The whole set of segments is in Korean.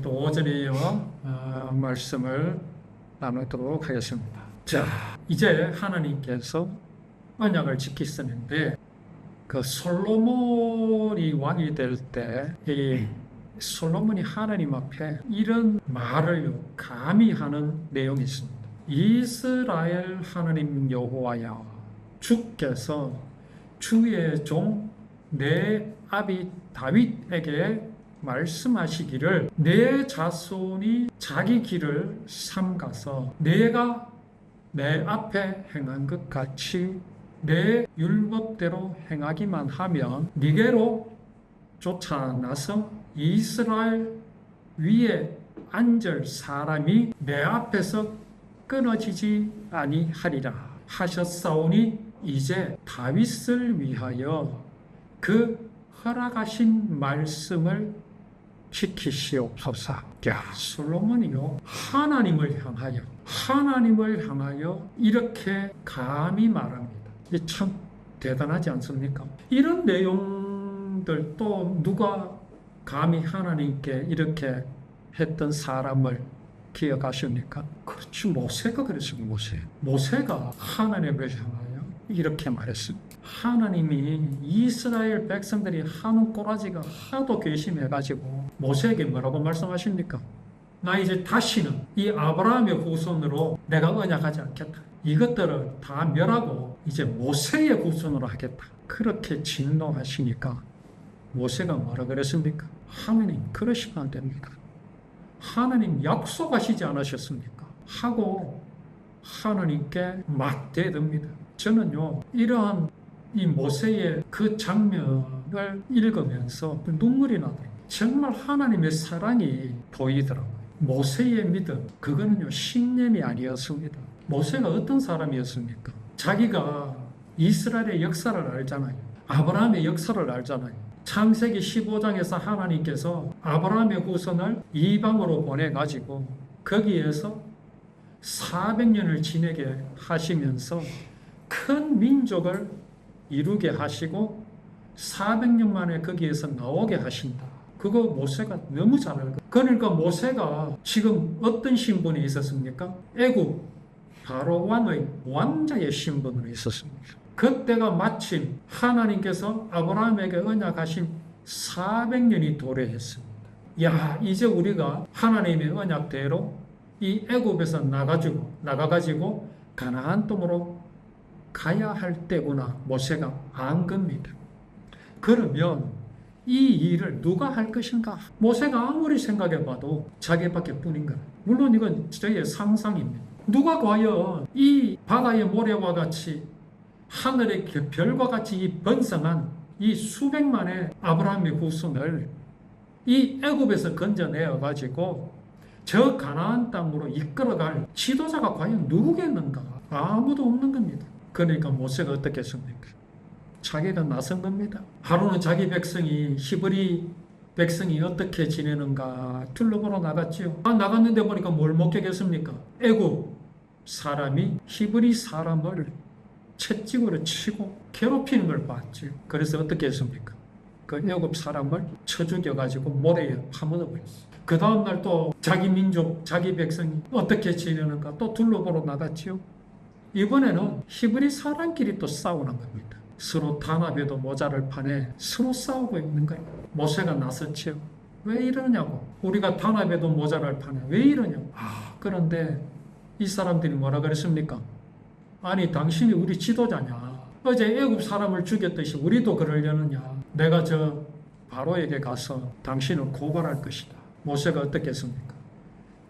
또 오전에요 어, 말씀을 나누도록 하겠습니다. 자, 이제 하나님께서 언약을 지키시는데 그 솔로몬이 왕이 될 때 이 솔로몬이 하나님 앞에 이런 말을 감히 하는 내용이 있습니다. 이스라엘 하나님 여호와야 주께서 주의 종 내 아비 다윗에게 말씀하시기를 내 자손이 자기 길을 삼가서 내가 내 앞에 행한 것 같이 내 율법대로 행하기만 하면 니게로 쫓아나서 이스라엘 위에 앉을 사람이 내 앞에서 끊어지지 아니하리라 하셨사오니 이제 다윗을 위하여 그 허락하신 말씀을 지키시옵소서. 야, 솔로몬이요. 하나님을 향하여, 하나님을 향하여 이렇게 감히 말합니다. 이 참 대단하지 않습니까? 이런 내용들 또 누가 감히 하나님께 이렇게 했던 사람을 기억하십니까? 그렇지, 모세가 그랬습니다, 모세. 모세가 하나님을 향하여 이렇게 말했습니다. 하나님이 이스라엘 백성들이 하는 꼬라지가 하도 괘씸해가지고 모세에게 뭐라고 말씀하십니까? 나 이제 다시는 이 아브라함의 후손으로 내가 언약하지 않겠다. 이것들을 다 멸하고 이제 모세의 후손으로 하겠다. 그렇게 진노하시니까 모세가 뭐라 그랬습니까? 하나님 그러시면 안 됩니다. 하나님 약속하시지 않으셨습니까? 하고 하나님께 맞대듭니다. 저는요 이러한 이 모세의 그 장면을 읽으면서 눈물이 나더라고요. 정말 하나님의 사랑이 보이더라고요. 모세의 믿음, 그거는요, 신념이 아니었습니다. 모세가 어떤 사람이었습니까? 자기가 이스라엘의 역사를 알잖아요. 아브라함의 역사를 알잖아요. 창세기 15장에서 하나님께서 아브라함의 후손을 이방으로 보내가지고 거기에서 400년을 지내게 하시면서 큰 민족을 이루게 하시고 400년 만에 거기에서 나오게 하신다. 그거 모세가 너무 잘 알고. 그러니까 모세가 지금 어떤 신분이 있었습니까? 애국 바로 왕의 왕자의 신분으로 있었습니다. 그때가 마침 하나님께서 아브라함에게 언약하신 400년이 도래했습니다. 야, 이제 우리가 하나님의 언약대로 이 애굽에서 나가지고 나가가지고 가나안 땅으로 가야 할 때구나 모세가 안 겁니다. 그러면 이 일을 누가 할 것인가? 모세가 아무리 생각해봐도 자기밖에 뿐인 거예요. 물론 이건 저의 상상입니다. 누가 과연 이 바다의 모래와 같이 하늘의 그 별과 같이 이 번성한 이 수백만의 아브라함의 후손을 이 애굽에서 건져내어 가지고 저 가나안 땅으로 이끌어갈 지도자가 과연 누구겠는가? 아무도 없는 겁니다. 그러니까 모세가 어떻게 했습니까? 자기가 나선 겁니다. 하루는 자기 백성이 히브리 백성이 어떻게 지내는가 둘러보러 나갔지요. 아, 나갔는데 보니까 뭘 목격했습니까? 애굽 사람이 히브리 사람을 채찍으로 치고 괴롭히는 걸 봤지요. 그래서 어떻게 했습니까? 그 애굽 사람을 쳐 죽여가지고 모래에 파묻어 버렸어요. 그 다음날 또 자기 민족, 자기 백성이 어떻게 지내는가 또 둘러보러 나갔지요. 이번에는 히브리 사람끼리 또 싸우는 겁니다. 서로 단합에도 모자를 파내 서로 싸우고 있는 거예요. 모세가 나섰지요. 왜 이러냐고. 우리가 단합에도 모자를 파내. 왜 이러냐고. 아, 그런데 이 사람들이 뭐라 그랬습니까? 아니, 당신이 우리 지도자냐. 어제 애굽 사람을 죽였듯이 우리도 그러려느냐. 내가 저 바로에게 가서 당신을 고발할 것이다. 모세가 어떻게 했습니까?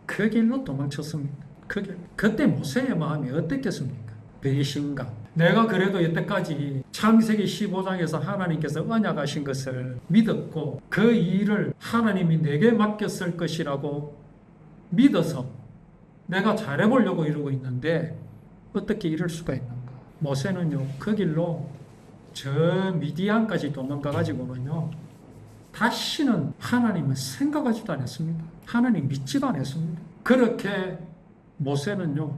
그 길로 도망쳤습니다. 그 길. 그때 모세의 마음이 어땠겠습니까? 배신감. 내가 그래도 여태까지 창세기 15장에서 하나님께서 언약하신 것을 믿었고 그 일을 하나님이 내게 맡겼을 것이라고 믿어서 내가 잘해보려고 이러고 있는데 어떻게 이럴 수가 있는가? 모세는요 그 길로 저 미디안까지 도망가가지고는요 다시는 하나님을 생각하지도 않았습니다. 하나님 믿지도 않았습니다. 그렇게 모세는요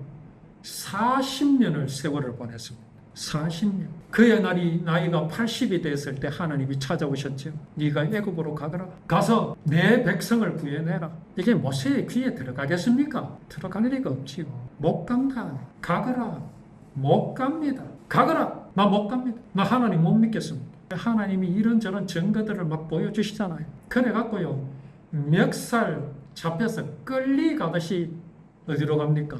40년을 세월을 보냈습니다. 40년. 그의 날이 나이가 80이 됐을 때 하나님이 찾아오셨죠. 네가 애굽으로 가거라. 가서 내 백성을 구해내라. 이게 모세의 귀에 들어가겠습니까? 들어갈 리가 없지요. 못 간다. 가거라. 못 갑니다. 가거라. 나 못 갑니다. 나 하나님 못 믿겠습니다. 하나님이 이런저런 증거들을 막 보여주시잖아요. 그래 갖고요. 멱살 잡혀서 끌리가듯이 어디로 갑니까?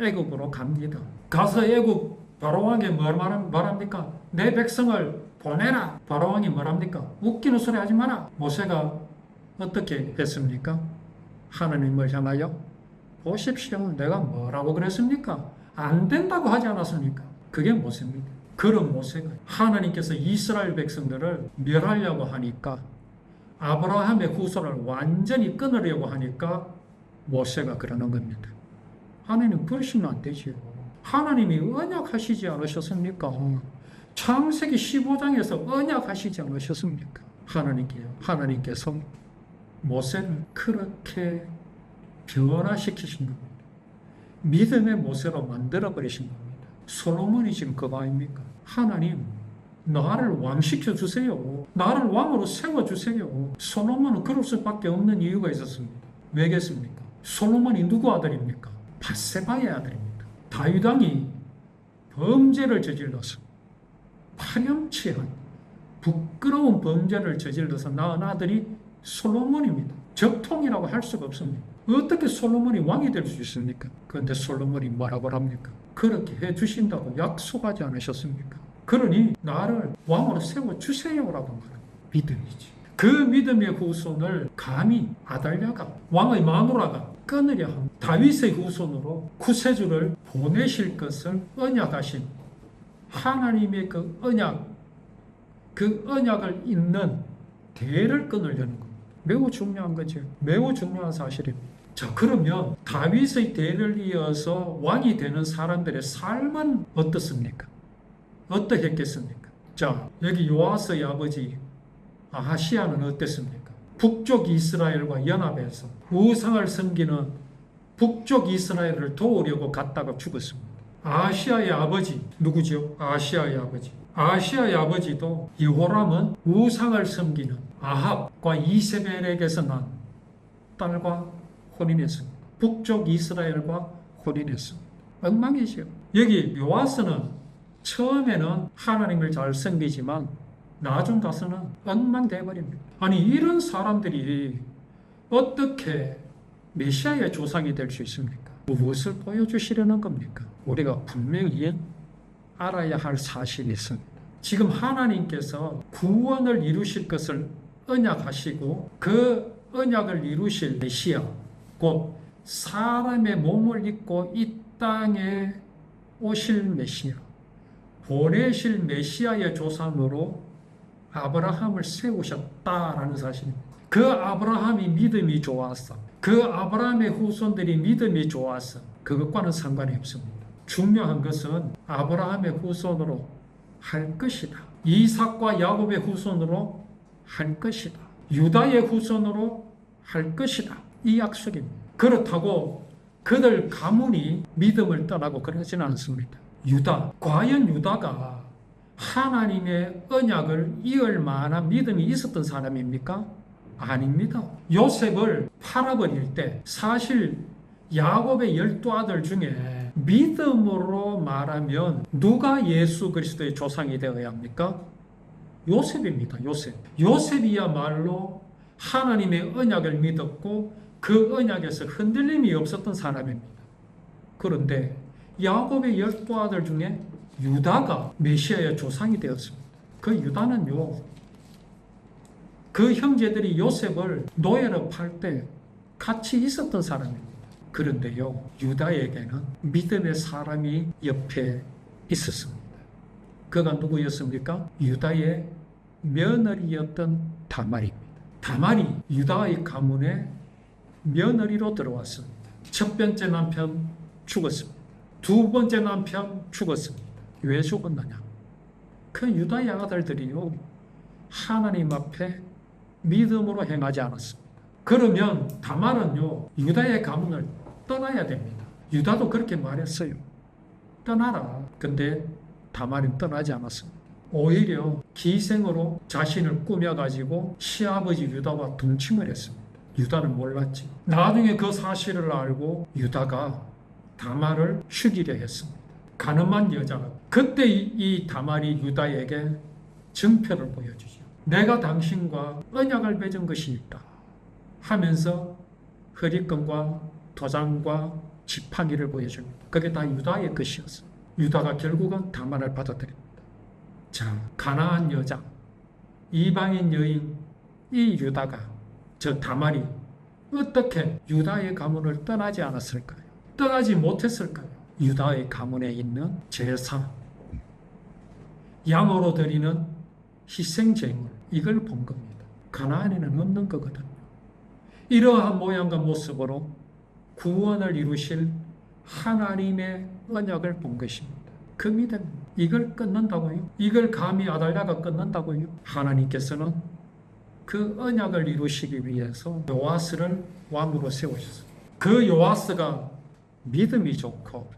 애굽으로 갑니다. 가서 애굽 바로왕에게 뭘 말합니까? 내 백성을 보내라. 바로왕이 뭐랍니까? 웃기는 소리 하지 마라. 모세가 어떻게 했습니까? 하나님을 향하여 보십시오. 내가 뭐라고 그랬습니까? 안 된다고 하지 않았습니까? 그게 모세입니다. 그런 모세가 하나님께서 이스라엘 백성들을 멸하려고 하니까 아브라함의 후손을 완전히 끊으려고 하니까 모세가 그러는 겁니다. 하나님 그러시면 안 되지요. 하나님이 언약하시지 않으셨습니까? 창세기 15장에서 언약하시지 않으셨습니까? 하나님께요. 하나님께서 모세를 그렇게 변화시키신 겁니다. 믿음의 모세로 만들어 버리신 겁니다. 솔로몬이 지금 그거 아닙니까? 하나님, 나를 왕시켜 주세요. 나를 왕으로 세워 주세요. 솔로몬은 그럴 수밖에 없는 이유가 있었습니다. 왜겠습니까? 솔로몬이 누구 아들입니까? 바세바의 아들입니다. 다윗 왕이 범죄를 저질러서 파렴치한 부끄러운 범죄를 저질러서 낳은 아들이 솔로몬입니다. 적통이라고 할 수가 없습니다. 어떻게 솔로몬이 왕이 될 수 있습니까? 그런데 솔로몬이 뭐라고 합니까? 그렇게 해 주신다고 약속하지 않으셨습니까? 그러니 나를 왕으로 세워 주세요라고 말합니다. 믿음이지. 그 믿음의 후손을 감히 아달랴가 왕의 마누라가 끊으려 합니다. 다윗의 후손으로 구세주를 보내실 것을 언약하신 하나님의 그 언약, 그 언약을 잇는 대를 끊으려는 겁니다. 매우 중요한 거죠. 매우 중요한 사실입니다. 자, 그러면 다윗의 대를 이어서 왕이 되는 사람들의 삶은 어떻습니까? 어떻겠습니까? 자, 여기 요아스의 아버지 아하시아는 어땠습니까? 북쪽 이스라엘과 연합해서 우상을 섬기는 북쪽 이스라엘을 도우려고 갔다가 죽었습니다. 아시아의 아버지 누구죠? 아시아의 아버지. 아시아의 아버지도 여호람은 우상을 섬기는 아합과 이세벨에게서 난 딸과 혼인했습니다. 북쪽 이스라엘과 혼인했습니다. 엉망이죠. 여기 요아스는 처음에는 하나님을 잘 섬기지만 나중 가서는 엉망돼 버립니다. 아니 이런 사람들이 어떻게 메시아의 조상이 될 수 있습니까? 무엇을 보여주시려는 겁니까? 우리가 분명히 알아야 할 사실이 있습니다. 지금 하나님께서 구원을 이루실 것을 언약하시고 그 언약을 이루실 메시아 곧 사람의 몸을 입고 이 땅에 오실 메시아 보내실 메시아의 조상으로 아브라함을 세우셨다라는 사실입니다. 그 아브라함이 믿음이 좋았어. 그 아브라함의 후손들이 믿음이 좋았어. 그것과는 상관이 없습니다. 중요한 것은 아브라함의 후손으로 할 것이다. 이삭과 야곱의 후손으로 할 것이다. 유다의 후손으로 할 것이다. 이 약속입니다. 그렇다고 그들 가문이 믿음을 떠나고 그러지는 않습니다. 유다, 과연 유다가 하나님의 언약을 이을 만한 믿음이 있었던 사람입니까? 아닙니다. 요셉을 팔아버릴 때 사실 야곱의 열두 아들 중에 믿음으로 말하면 누가 예수 그리스도의 조상이 되어야 합니까? 요셉입니다. 요셉. 요셉이야말로 하나님의 언약을 믿었고 그 언약에서 흔들림이 없었던 사람입니다. 그런데 야곱의 열두 아들 중에 유다가 메시아의 조상이 되었습니다. 그 유다는요, 그 형제들이 요셉을 노예로 팔 때 같이 있었던 사람입니다. 그런데요, 유다에게는 믿음의 사람이 옆에 있었습니다. 그가 누구였습니까? 유다의 며느리였던 다말입니다. 다말이 유다의 가문에 며느리로 들어왔습니다. 첫 번째 남편 죽었습니다. 두 번째 남편 죽었습니다. 왜 죽었느냐? 그 유다의 아들들이요, 하나님 앞에 믿음으로 행하지 않았습니다. 그러면 다말은요, 유다의 가문을 떠나야 됩니다. 유다도 그렇게 말했어요. 떠나라. 근데 다말은 떠나지 않았습니다. 오히려 기생으로 자신을 꾸며가지고 시아버지 유다와 동침을 했습니다. 유다는 몰랐지. 나중에 그 사실을 알고 유다가 다말을 죽이려 했습니다. 가늠한 여자가 그때 이, 이 다말이 유다에게 증표를 보여주죠. 내가 당신과 언약을 맺은 것이 있다 하면서 허리끈과 도장과 지팡이를 보여줍니다. 그게 다 유다의 것이었어. 유다가 결국은 다말을 받아들입니다. 자, 가나안 여자, 이방인 여인 이 유다가 저 다말이 어떻게 유다의 가문을 떠나지 않았을까요? 떠나지 못했을까요? 유다의 가문에 있는 제사, 양으로 드리는 희생 제물 이걸 본 겁니다. 가나안에는 없는 거거든요. 이러한 모양과 모습으로 구원을 이루실 하나님의 언약을 본 것입니다. 그 믿음 이걸 끊는다고요? 이걸 감히 아달랴가 끊는다고요? 하나님께서는 그 언약을 이루시기 위해서 요아스를 왕으로 세우셨어요. 그 요아스가 믿음이 좋고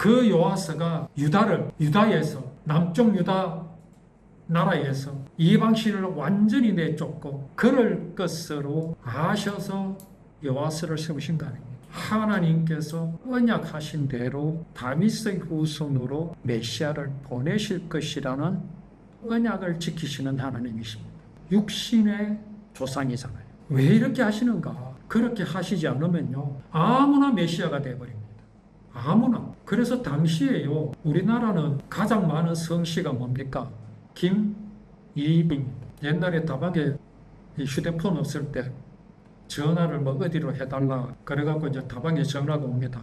그 요아스가 유다를 유다에서 남쪽 유다 나라에서 이방신을 완전히 내쫓고 그럴 것으로 아셔서 요아스를 세우신 거 아닙니까? 하나님께서 언약하신 대로 다윗의 후손으로 메시아를 보내실 것이라는 언약을 지키시는 하나님이십니다. 육신의 조상이잖아요. 왜 이렇게 하시는가? 그렇게 하시지 않으면요. 아무나 메시아가 되어버립니다. 아무나. 그래서 당시에요. 우리나라는 가장 많은 성씨가 뭡니까? 김이빈. 옛날에 다방에 이 휴대폰 없을 때 전화를 뭐 어디로 해달라. 그래갖고 이제 다방에 전화가 옵니다.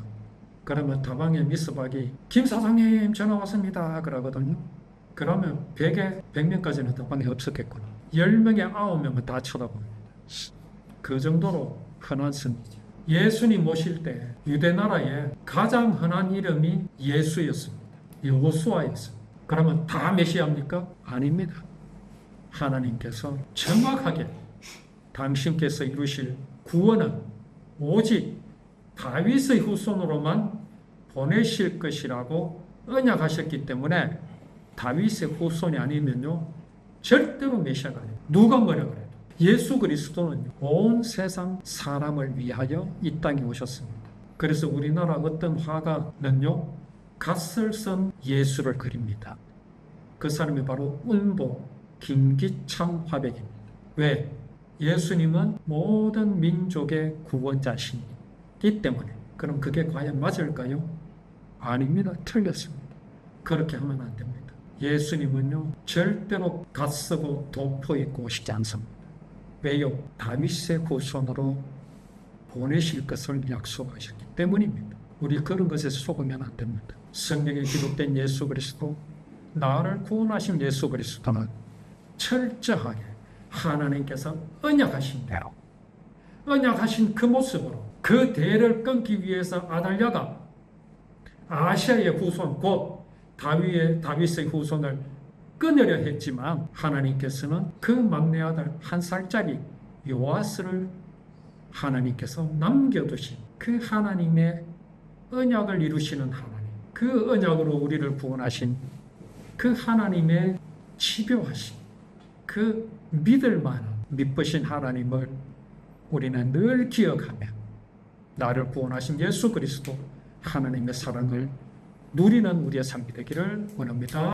그러면 다방에 미스박이 김 사장님 전화 왔습니다. 그러거든요. 그러면 100에 100명까지는 다방에 없었겠구나. 10명에 9명은 다 쳐다봅니다. 그 정도로 흔한 선이죠. 예수님 모실 때 유대 나라에 가장 흔한 이름이 예수였습니다. 여호수아였습니다. 그러면 다 메시아입니까? 아닙니다. 하나님께서 정확하게 당신께서 이루실 구원은 오직 다윗의 후손으로만 보내실 것이라고 언약하셨기 때문에 다윗의 후손이 아니면요 절대로 메시아가 아니에요. 누가 뭐라 그래도 예수 그리스도는 온 세상 사람을 위하여 이 땅에 오셨습니다. 그래서 우리나라 어떤 화가는요 갓을 쓴 예수를 그립니다. 그 사람이 바로 운보 김기창 화백입니다. 왜? 예수님은 모든 민족의 구원자시기 때문에 그럼 그게 과연 맞을까요? 아닙니다. 틀렸습니다. 그렇게 하면 안 됩니다. 예수님은요 절대로 갓쓰고 도포 입고 오시지 않습니다. 왜요? 다윗의 후손으로 보내실 것을 약속하셨기 때문입니다. 우리 그런 것에 속으면 안 됩니다. 성경에 기록된 예수 그리스도, 나를 구원하신 예수 그리스도는 철저하게 하나님께서 언약하신 대로, 언약하신 그 모습으로 그 대를 끊기 위해서 아달랴가 아시아의 후손 곧 다윗의 다윗의 후손을 끊으려 했지만 하나님께서는 그 막내 아들 한 살짜리 요아스를 하나님께서 남겨두신 그 하나님의 언약을 이루시는 하나님 그 언약으로 우리를 구원하신 그 하나님의 치료하신 그 믿을 만한 믿으신 하나님을 우리는 늘 기억하며 나를 구원하신 예수 그리스도 하나님의 사랑을 누리는 우리의 삶이 되기를 원합니다.